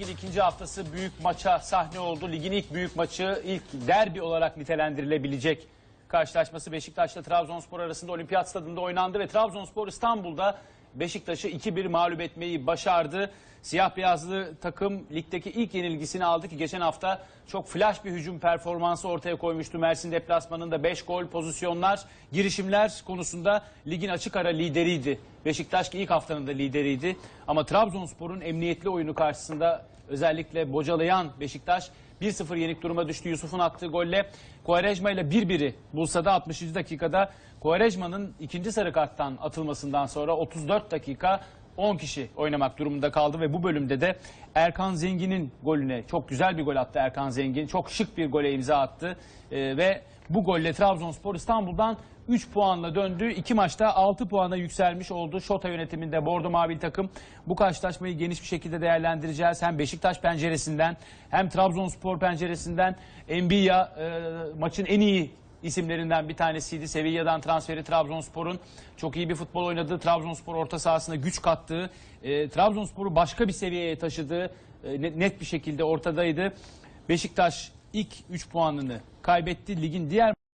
Ligin ikinci haftası büyük maça sahne oldu. Ligin ilk büyük maçı, ilk derbi olarak nitelendirilebilecek karşılaşması Beşiktaş'la Trabzonspor arasında Olimpiyat Stadında oynandı ve Trabzonspor İstanbul'da Beşiktaş'ı 2-1 mağlup etmeyi başardı. Siyah beyazlı takım ligdeki ilk yenilgisini aldı ki geçen hafta çok flash bir hücum performansı ortaya koymuştu. Mersin deplasmanında 5 gol pozisyonlar, girişimler konusunda ligin açık ara lideriydi. Beşiktaş ki ilk haftanın da lideriydi. Ama Trabzonspor'un emniyetli oyunu karşısında özellikle bocalayan Beşiktaş 1-0 yenik duruma düştü. Yusuf'un attığı golle Quaresma ile 1-1'i bulsa da 60. dakikada Quaresma'nın ikinci sarı karttan atılmasından sonra 34 dakika 10 kişi oynamak durumunda kaldı ve bu bölümde de Erkan Zengin'in golüne çok güzel bir gol attı Erkan Zengin. Çok şık bir gole imza attı Ee, ve bu golle Trabzonspor İstanbul'dan 3 puanla döndü. İki maçta 6 puana yükselmiş oldu. Şota yönetiminde Bordo Mavi takım bu karşılaşmayı geniş bir şekilde değerlendireceğiz. Hem Beşiktaş penceresinden hem Trabzonspor penceresinden Enbiya e, maçın en iyi isimlerinden bir tanesiydi. Sevilla'dan transferi Trabzonspor'un çok iyi bir futbol oynadığı, Trabzonspor orta sahasına güç kattığı, e, Trabzonspor'u başka bir seviyeye taşıdığı e, net- bir şekilde ortadaydı. Beşiktaş ilk 3 puanını kaybetti. Ligin diğer